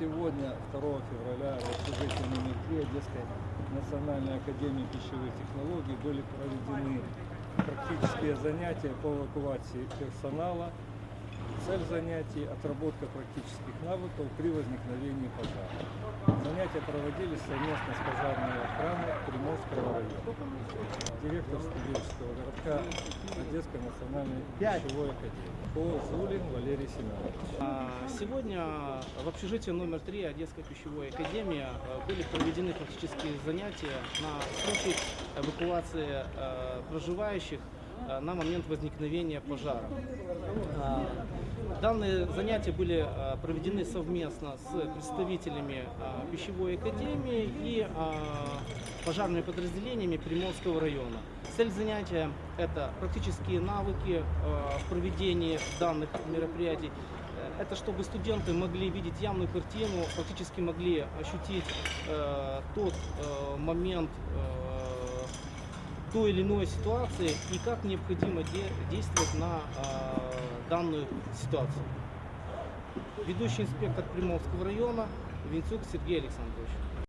Сегодня, 2 февраля, в общежитии номер Одесской Национальной Академии пищевых технологий были проведены практические занятия по эвакуации персонала. Цель занятий – отработка практических навыков при возникновении пожара. Занятия проводились совместно с пожарной охраной Приморского района. Директор студенческого городка Одесской национальной пищевой академии. ПО Зулин Валерий Семенович. А, Сегодня в общежитии номер 3 Одесской пищевой академии э, были проведены практические занятия на случай эвакуации э, проживающих на момент возникновения пожара. А, Данные занятия были э, проведены совместно с представителями э, пищевой академии и э, пожарными подразделениями Приморского района. Цель занятия – это практические навыки э, в проведении данных мероприятий. Э, Это чтобы студенты могли видеть явную картину, фактически могли ощутить э, тот э, момент э, той или иной ситуации и как необходимо де- действовать на э, данную ситуацию. Ведущий инспектор Приморского района Винцук Сергей Александрович.